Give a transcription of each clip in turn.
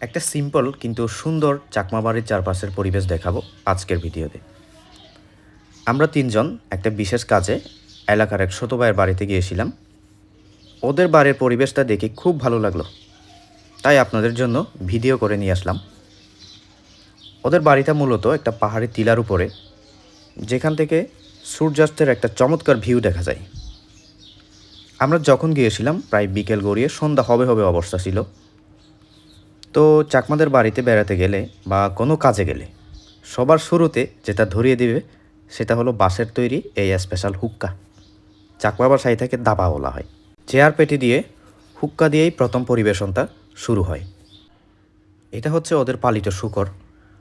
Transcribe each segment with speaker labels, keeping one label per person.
Speaker 1: একটা সিম্পল কিন্তু সুন্দর চাকমা বাড়ির চারপাশের পরিবেশ দেখাবো আজকের ভিডিওতে। আমরা তিনজন একটা বিশেষ কাজে এলাকার এক ভাইয়ের বাড়িতে গিয়েছিলাম। ওদের বাড়ির পরিবেশটা দেখে খুব ভালো লাগল। তাই আপনাদের জন্য ভিডিও করে নিয়ে আসলাম। ওদের বাড়িটা মূলত একটা পাহাড়ি টিলার উপরে, যেখান থেকে সূর্যাস্তের একটা চমৎকার ভিউ দেখা যায়। আমরা যখন গিয়েছিলাম, প্রায় বিকেল গড়িয়ে সন্ধ্যা হবে হবে অবস্থা ছিল। তো চাকমাদের বাড়িতে বেড়াতে গেলে বা কোনো কাজে গেলে সবার শুরুতে যেটা ধরিয়ে দিবে সেটা হলো বাঁশের তৈরি এই স্পেশাল হুক্কা। চাকমা বাসায় থেকে দাবা বলা হয়। চেয়ার পেটি দিয়ে হুক্কা দিয়েই প্রথম পরিবেশনটা শুরু হয়। এটা হচ্ছে ওদের পালিত শুকর।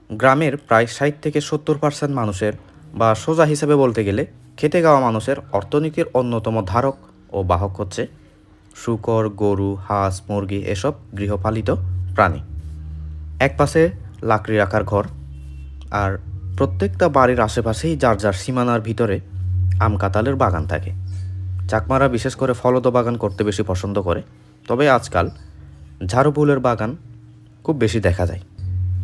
Speaker 1: গ্রামের প্রায় ষাট থেকে সত্তর পার্সেন্ট মানুষের বা সোজা হিসেবে বলতে গেলে খেতে গাওয়া মানুষের অর্থনীতির অন্যতম ধারক ও বাহক হচ্ছে শুকর, গরু, হাঁস, মুরগি এসব গৃহপালিত প্রাণী। এক পাশে লাকড়ি রাখার ঘর আর প্রত্যেকটা বাড়ির আশেপাশেই যার যার সীমানার ভিতরে আম কাতালের বাগান থাকে। চাকমারা বিশেষ করে ফলদ বাগান করতে বেশি পছন্দ করে। তবে আজকাল ঝাড়ু ফুলের বাগান খুব বেশি দেখা যায়।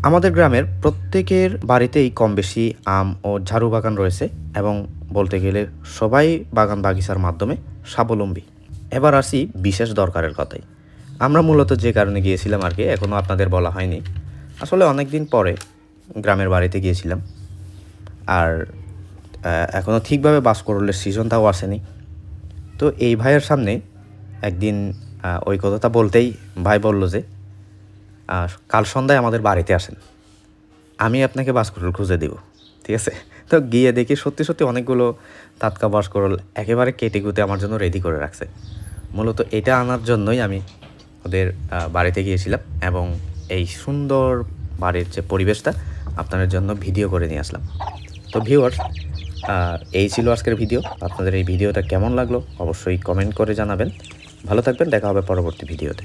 Speaker 1: আমাদের গ্রামের প্রত্যেকের বাড়িতেই কম বেশি আম ও ঝাড়ু বাগান রয়েছে এবং বলতে গেলে সবাই বাগান বাগিচার মাধ্যমে স্বাবলম্বী। এবার আসি বিশেষ দরকারের কথায়। আমরা মূলত যে কারণে গিয়েছিলাম আর কি এখনও আপনাদের বলা হয়নি। আসলে অনেক দিন পরে গ্রামের বাড়িতে গিয়েছিলাম। আর এখনও ঠিকভাবে বাস করলের সিজনটাও আসেনি। তো এই ভাইয়ের সামনে একদিন ওই কথাটা বলতেই ভাই বলল যে কাল সন্ধ্যায় আমাদের বাড়িতে আসেন। আমি আপনাকে বাস বাসকরল খুঁজে দিব, ঠিক আছে? তো গিয়ে দেখি সত্যি সত্যি অনেকগুলো টাটকা বাসকরল একেবারে কেটে কুটে আমার জন্য রেডি করে রাখছে। মূলত এটা আনার জন্যই আমি ওদের বাড়িতে গিয়েছিলাম এবং এই সুন্দর বাড়ির যে পরিবেশটা আপনাদের জন্য ভিডিও করে নিয়ে আসলাম। তো ভিউয়ার্স এই ছিল আজকের ভিডিও। আপনাদের এই ভিডিওটা কেমন লাগল অবশ্যই কমেন্ট করে জানাবেন। ভালো থাকবেন, দেখা হবে পরবর্তী ভিডিওতে।